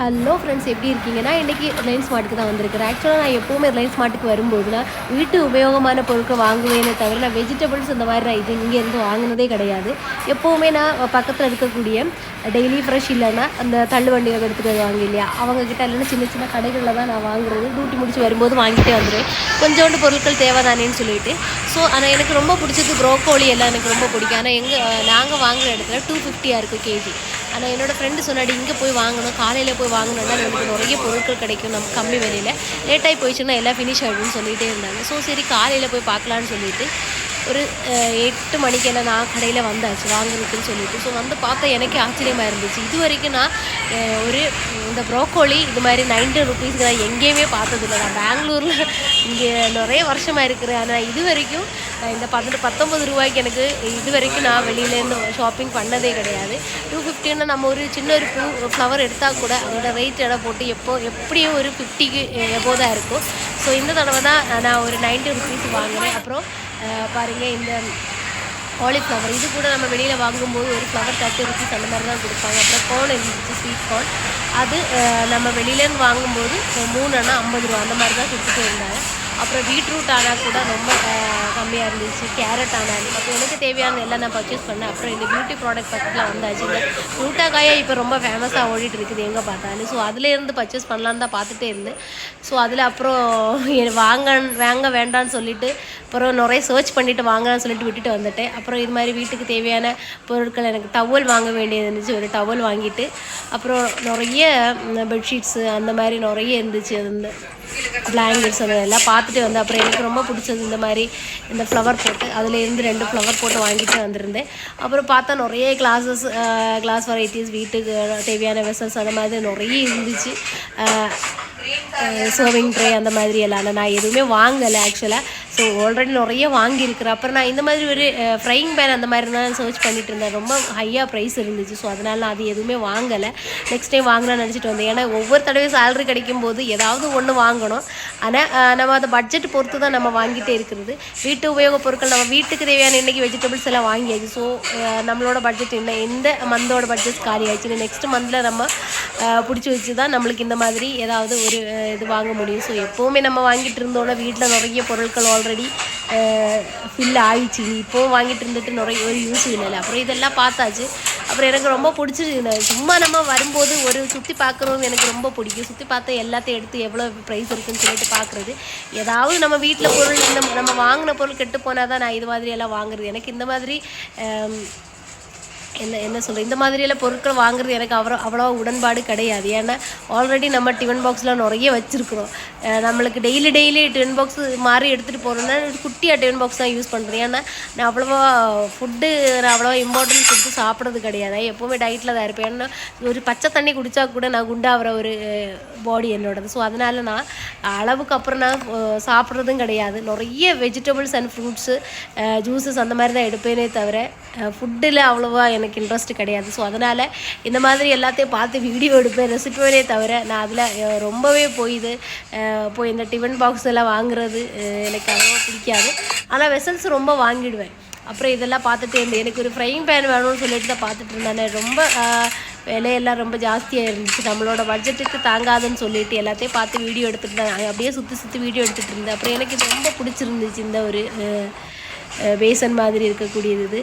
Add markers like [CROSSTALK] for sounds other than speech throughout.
Hello friends எப்படி இருக்கீங்கன்னா இன்றைக்கி ரிலையன்ஸ் மார்ட்டுக்கு தான் வந்திருக்கிறேன். ஆக்சுவலாக நான் எப்போவுமே ரிலையன்ஸ் மார்ட்டுக்கு வரும்போது நான் வீட்டு உபயோகமான பொருட்கள் வாங்குவேனே தவிர நான் வெஜிடபிள்ஸ் இந்த மாதிரி நான் இது இங்கேருந்து வாங்கினதே கிடையாது. எப்போவுமே நான் பக்கத்தில் இருக்கக்கூடிய டெய்லி ஃப்ரெஷ் இல்லைன்னா அந்த தள்ளுவண்டி எடுத்துகிட்டு வருவாங்க இல்லையா? அவங்கக்கிட்ட இல்லைன்னா சின்ன சின்ன கடைகளில் தான் நான் வாங்குறது. டியூட்டி முடிச்சு வரும்போது வாங்கிட்டே வந்துடுவேன் கொஞ்சோண்டு பொருட்கள் தேவைதானேன்னு சொல்லிட்டு. ஸோ ஆனால் எனக்கு ரொம்ப பிடிச்சது ப்ரோக்கோலி எல்லாம் எனக்கு ரொம்ப பிடிக்கும். ஆனால் எங்கள் நாங்கள் வாங்குகிற இடத்துல டூ ஃபிஃப்டியாக இருக்குது கேஜி ஆனால் என்னோடய ஃப்ரெண்டு சொன்னாடி இங்கே போய் வாங்கணும் காலையில் போய் வாங்கணும்னா நமக்கு நிறைய பொருட்கள் கிடைக்கும் நம்ம கம்மி விலையில். லேட்டாகி போயிடுச்சுன்னா எல்லாம் ஃபினிஷ் ஆகிடும்னு சொல்லிகிட்டே இருந்தாங்க. ஸோ சரி காலையில் போய் பார்க்கலான்னு சொல்லிட்டு ஒரு எட்டு மணிக்கெல்லாம் நான் கடையில் வந்தாச்சு வாங்குறதுக்குன்னு சொல்லிட்டு. ஸோ வந்து பார்த்தா எனக்கே ஆச்சரியமாக இருந்துச்சு. இது வரைக்கும் நான் ஒரு இந்த ப்ரோக்கோலி இது மாதிரி நைன்டி ருபீஸ்க்கு நான் எங்கேயுமே பார்த்ததில்ல. நான் பெங்களூரில் இங்கே நிறைய வருஷமாக இருக்கிறேன். ஆனால் இது வரைக்கும் நான் இந்த பதினெட்டு பத்தொம்பது ரூபாய்க்கு எனக்கு இது வரைக்கும் நான் வெளியிலேருந்து ஷாப்பிங் பண்ணதே கிடையாது. டூ ஃபிஃப்டின்னு நம்ம ஒரு சின்ன ஒரு பூ ஃப்ளவர் எடுத்தால் கூட அதோட ரேட் எடை போட்டு எப்போ எப்படியும் ஒரு ஃபிஃப்டிக்கு எபோ தான் இருக்கும். ஸோ இந்த தடவை தான் நான் ஒரு நைன்ட்டி ருபீஸ் வாங்கினேன் அப்புறம் பாருங்கள் இந்த காலிஃப்ளவர் இது கூட நம்ம வெளியில் வாங்கும்போது ஒரு ஃப்ளவர் தேர்ட்டி ருபீஸ் அந்த மாதிரி தான் கொடுப்பாங்க. அப்புறம் கோன் இருந்துச்சு ஸ்வீட் கார்ன் அது நம்ம வெளியிலேருந்து வாங்கும்போது மூணுன்னா ஐம்பது ரூபா அந்த மாதிரி தான் கொடுத்துட்டு இருந்தாங்க. அப்புறம் பீட்ரூட் ஆனால் கூட ரொம்ப கம்மியாக இருந்துச்சு. கேரட் ஆனாலும் அப்போ எனக்கு தேவையான எல்லாம் நான் பர்ச்சேஸ் பண்ணேன். அப்புறம் இந்த பியூட்டி ப்ராடக்ட் பக்கத்தில் வந்தாச்சு இந்த ஃப்ரூட்டாக்காயை இப்போ ரொம்ப ஃபேமஸாக ஓடிட்டு இருக்குது எங்கே பார்த்தாலும். ஸோ அதுலேருந்து பர்ச்சேஸ் பண்ணலான்னு தான் பார்த்துட்டே இருந்தேன். ஸோ அதில் அப்புறம் [LAUGHS] வாங்க வாங்க வேண்டாம்னு சொல்லிட்டு அப்புறம் நிறைய சர்ச் பண்ணிவிட்டு வாங்கலாம்னு சொல்லிட்டு விட்டுட்டு வந்துட்டேன். அப்புறம் இது மாதிரி வீட்டுக்கு தேவையான பொருட்கள் எனக்கு டவல் வாங்க வேண்டியது இருந்துச்சு. ஒரு டவல் வாங்கிட்டு அப்புறம் நிறைய பெட்ஷீட்ஸு அந்த மாதிரி நிறைய இருந்துச்சு. அது வந்து பிளாங்கெட்ஸ் அதெல்லாம் பார்த்து பார்த்துட்டு வந்து அப்புறம் எனக்கு ரொம்ப பிடிச்சது இந்த மாதிரி இந்த ஃப்ளவர் போட்டு. அதில் இருந்து ரெண்டு ஃப்ளவர் போட்டு வாங்கிட்டு வந்திருந்தேன். அப்புறம் பார்த்தா நிறைய கிளாஸஸ் கிளாஸ் வெரைட்டிஸ் வீட்டுக்கு தேவையான வெசல்ஸ் அந்த மாதிரி நிறைய இருந்துச்சு. சர்விங் ட்ரே அந்த மாதிரி எல்லாம். நான் எதுவுமே வாங்கலை ஆக்சுவலாக ஸோ ஆல்ரெடி நிறைய வாங்கியிருக்கிறேன். அப்புறம் நான் இந்த மாதிரி ஒரு ஃப்ரைங் பேன் அந்த மாதிரி தான் சர்ச் பண்ணிட்டு இருந்தேன். ரொம்ப ஹையாக ப்ரைஸ் இருந்துச்சு. ஸோ அதனால நான் அது எதுவுமே வாங்கலை. நெக்ஸ்ட் டைம் வாங்கலாம்னு நினச்சிட்டு வந்தேன். ஏன்னா ஒவ்வொரு தடவையும் சேலரி கிடைக்கும் போது ஏதாவது ஒன்று வாங்கணும். ஆனால் நம்ம அதை பட்ஜெட் பொறுத்து தான் நம்ம வாங்கிட்டே இருக்கிறது. வீட்டு உபயோகப் பொருட்கள் நம்ம வீட்டுக்கு தேவையான இன்றைக்கி வெஜிடபிள்ஸ் எல்லாம் வாங்கியாச்சு. ஸோ நம்மளோட பட்ஜெட் என்ன எந்த மந்தோட பட்ஜெட் காலி ஆயிடுச்சுன்னு நெக்ஸ்ட் மந்தில் நம்ம பிடிச்சி வச்சு தான் நம்மளுக்கு இந்த மாதிரி ஏதாவது ஒரு இது வாங்க முடியும். ஸோ எப்போவுமே நம்ம வாங்கிட்டு இருந்தோம்னா வீட்டில் நிறைய பொருட்கள் ஆல்ரெடி ஆல்ரெடி ஃபில் uh, ஆயிடுச்சு. இப்போவும் வாங்கிட்டு இருந்துட்டு நிறைய ஒரு யூஸ் இல்லை அப்புறம் இதெல்லாம் பார்த்தாச்சு. அப்புறம் எனக்கு ரொம்ப பிடிச்சிருக்கு சும்மா நம்ம வரும்போது ஒரு சுற்றி பார்க்குறோம் எனக்கு ரொம்ப பிடிக்கும். சுற்றி பார்த்து எல்லாத்தையும் எடுத்து எவ்வளோ ப்ரைஸ் இருக்குன்னு சொல்லிட்டு பார்க்குறது. ஏதாவது நம்ம வீட்டில் பொருள் இந்த நம்ம வாங்கின பொருள் கெட்டு போனால் தான் நான் இது மாதிரி எல்லாம் வாங்குறது. எனக்கு இந்த மாதிரி um, என்ன என்ன சொல்கிறது இந்த மாதிரியெல்லாம் பொருட்கள் வாங்குறது எனக்கு அவ்வளோ அவ்வளோ உடன்பாடு கிடையாது. ஏன்னா ஆல்ரெடி நம்ம டிஃபன் பாக்ஸில் நிறைய வச்சுருக்குறோம். நம்மளுக்கு டெய்லி டெய்லி டிஃபன் பாக்ஸ் மாறி எடுத்துகிட்டு போகிறோம்னா குட்டியாக டிஃபன் பாக்ஸ் தான் யூஸ் பண்ணுறேன் ஏன்னா நான் அவ்வளோவா ஃபுட்டு நான் அவ்வளோவா இம்பார்ட்டன்ஸ் கொடுத்து சாப்பிட்றது கிடையாது நான் எப்போவுமே டயட்டில் தான் இருப்பேன் ஏன்னா ஒரு பச்சை தண்ணி குடித்தா கூட நான் குண்டாகிற ஒரு பாடி என்னோடது ஸோ அதனால நான் அளவுக்கு அப்புறம் நான் சாப்பிட்றதும் கிடையாது நிறைய வெஜிடபிள்ஸ் அண்ட் ஃப்ரூட்ஸு ஜூஸஸ் அந்த மாதிரி தான் எடுப்பேனே தவிர ஃபுட்டில் அவ்வளோவா எனக்கு இன்ட்ரெஸ்ட் கிடையாது ஸோ அதனால் இந்த மாதிரி எல்லாத்தையும் பார்த்து வீடியோ எடுப்பேன் ரெசிபியோனே தவிர நான் அதில் ரொம்பவே போய் இது போய் இந்த டிஃபன் பாக்ஸ் எல்லாம் வாங்குறது எனக்கு அவ்வளோவா பிடிக்காது. ஆனால் வெசல்ஸ் ரொம்ப வாங்கிடுவேன். அப்புறம் இதெல்லாம் பார்த்துட்டு இருந்தேன் எனக்கு ஒரு ஃப்ரைங் பேன் வேணும்னு சொல்லிட்டு தான் பார்த்துட்டு இருந்தேன். ரொம்ப விலையெல்லாம் ரொம்ப ஜாஸ்தியாக இருந்துச்சு. நம்மளோட பட்ஜெட்டுக்கு தாங்காதுன்னு சொல்லிட்டு எல்லாத்தையும் பார்த்து வீடியோ எடுத்துட்டு இருந்தேன் அப்படியே சுற்றி சுற்றி வீடியோ எடுத்துகிட்டு இருந்தேன். அப்புறம் எனக்கு இது ரொம்ப பிடிச்சிருந்துச்சு இந்த ஒரு பேசன் மாதிரி இருக்கக்கூடியது இது.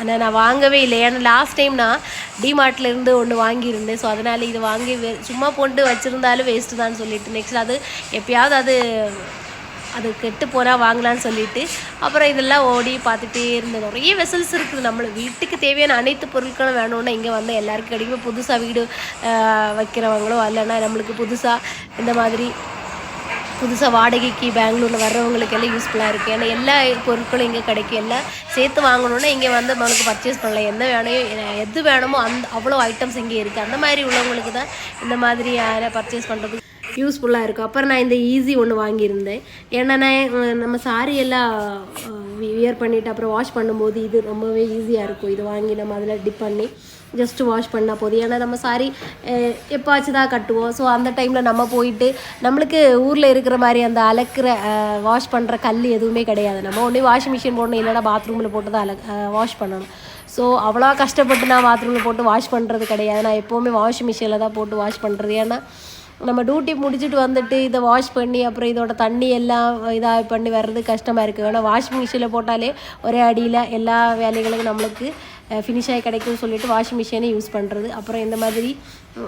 ஆனால் நான் வாங்கவே இல்லை ஏன்னா லாஸ்ட் டைம் நான் டிமார்ட்லேருந்து ஒன்று வாங்கியிருந்தேன். ஸோ அதனால் இது வாங்கி வே- சும்மா போட்டு வச்சுருந்தாலும் வேஸ்ட்டு தான் சொல்லிட்டு. நெக்ஸ்ட் அது எப்பயாவது அது அது கெட்டு போனால் வாங்கலாம்னு சொல்லிட்டு. அப்புறம் இதெல்லாம் ஓடி பார்த்துட்டே இருந்தேன். நிறைய வெசல்ஸ் இருக்குது நம்மளை வீட்டுக்கு தேவையான அனைத்து பொருட்களும் வேணும்னா இங்கே வந்து எல்லாருக்கும் கிடைக்கும். புதுசாக வீடு வைக்கிறவங்களோ இல்லைன்னா நம்மளுக்கு புதுசாக இந்த மாதிரி புதுசாக வாடகைக்கு பெங்களூரில் வர்றவங்களுக்கு எல்லாம் யூஸ்ஃபுல்லாக இருக்குது ஏன்னா எல்லா பொருட்களும் இங்கே கிடைக்கும். எல்லாம் சேர்த்து வாங்கணுன்னா இங்கே வந்து நம்மளுக்கு பர்ச்சேஸ் பண்ணலாம். என்ன வேணும் எது வேணுமோ அந்த அவ்வளோ ஐட்டம்ஸ் இங்கே இருக்குது அந்த மாதிரி உள்ளவங்களுக்கு தான் இந்த மாதிரி பர்ச்சேஸ் பண்ணுறதுக்கு யூஸ்ஃபுல்லாக இருக்கும் அப்புறம் நான் இந்த ஈஸி ஒன்று வாங்கியிருந்தேன். ஏன்னா நான் நம்ம சாரி எல்லாம் வியர் பண்ணிவிட்டு அப்புறம் வாஷ் பண்ணும்போது இது ரொம்பவே ஈஸியாக இருக்கும். இது வாங்கி நம்ம அதில் டிப் பண்ணி ஜஸ்ட் வாஷ் பண்ணால் போதும். ஏன்னா நம்ம சாரி எப்பாச்சும் தான் கட்டுவோம். ஸோ அந்த டைமில் நம்ம போயிட்டு நம்மளுக்கு ஊரில் இருக்கிற மாதிரி அந்த அலக்கிற வாஷ் பண்ணுற கல் எதுவுமே கிடையாது. நம்ம ஒன்றே வாஷிங் மிஷின் போடணும். இல்லைன்னா பாத்ரூமில் போட்டு தான் அலக் வாஷ் பண்ணணும். ஸோ அவ்வளோ கஷ்டப்பட்டு நான் பாத்ரூமில் போட்டு வாஷ் பண்ணுறது கிடையாது. நான் எப்போவுமே வாஷிங் மிஷினில் தான் போட்டு வாஷ் பண்ணுறது ஏன்னா நம்ம டியூட்டி முடிச்சுட்டு வந்துட்டு இதை வாஷ் பண்ணி அப்புறம் இதோட தண்ணி எல்லாம் இதாக பண்ணி வர்றது கஷ்டமாக இருக்குது ஆனால் வாஷிங் மிஷினில் போட்டாலே ஒரே அடியில் எல்லா வேலைகளும் நம்மளுக்கு ஃபினிஷ் ஆகி கிடைக்கும்னு சொல்லிட்டு வாஷிங் மிஷினே யூஸ் பண்ணுறது அப்புறம் இந்த மாதிரி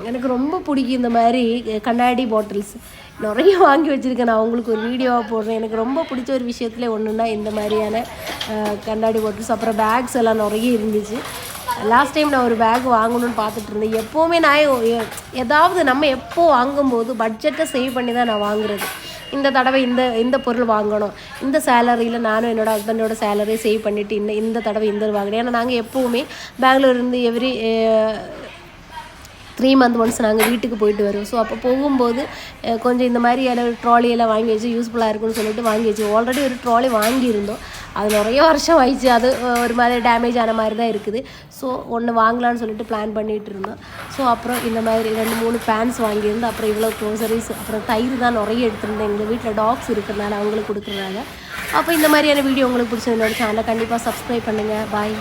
எனக்கு ரொம்ப பிடிக்கும் இந்த மாதிரி கண்ணாடி பாட்டில்ஸ் நிறைய வாங்கி வச்சுருக்கேன். நான் உங்களுக்கு ஒரு வீடியோவாக போடுறேன். எனக்கு ரொம்ப பிடிச்ச ஒரு விஷயத்துல ஒன்றுன்னா இந்த மாதிரியான கண்ணாடி பாட்டில்ஸ் அப்புறம் பேக்ஸ் எல்லாம் நிறைய இருந்துச்சு. லாஸ்ட் டைம் நான் ஒரு பேக் வாங்கணும்னு பார்த்துட்டு இருந்தேன். எப்போவுமே நான் எதாவது ஏதாவது நம்ம எப்போ வாங்கும்போது பட்ஜெட்டை சேவ் பண்ணி தான் நான் வாங்குறது. இந்த தடவை இந்த இந்த பொருள் வாங்கணும். இந்த சேலரியில் நானும் என்னோடய ஹஸ்பண்டோட சேலரியை சேவ் பண்ணிவிட்டு இந்த இந்த தடவை இந்த வாங்கினேன் ஏன்னா நாங்கள் எப்போவுமே பெங்களூர் இருந்து எவ்ரி த்ரீ மந்த் ஒன்ஸ் நாங்கள் வீட்டுக்கு போயிட்டு வருவோம். ஸோ அப்போ போகும்போது கொஞ்சம் இந்த மாதிரி எல்லாம் ட்ராலியெல்லாம் வாங்கி வச்சு யூஸ்ஃபுல்லாக இருக்கும்னு சொல்லிட்டு வாங்கி வச்சு ஆல்ரெடி ஒரு ட்ராலி வாங்கியிருந்தோம் அது நிறைய வருஷம் ஆயிடுச்சு. அது ஒரு மாதிரி டேமேஜ் ஆன மாதிரி தான் இருக்குது. ஸோ ஒன்று வாங்கலாம்னு சொல்லிட்டு பிளான் பண்ணிகிட்டு இருந்தோம். ஸோ அப்புறம் இந்த மாதிரி ரெண்டு மூணு பேண்ட்ஸ் வாங்கியிருந்தோம் அப்புறம் இவ்வளோ க்ரோசரிஸ் அப்புறம் தயிர் தான் நிறைய எடுத்திருந்தேன். எங்கள் வீட்டில் டாக்ஸ் இருக்கிறனால அவங்களுக்கு கொடுக்குறாங்க அப்போ இந்த மாதிரியான வீடியோ உங்களுக்கு பிடிச்சது சேனலை கண்டிப்பாக சப்ஸ்கிரைப் பண்ணுங்கள் பாய்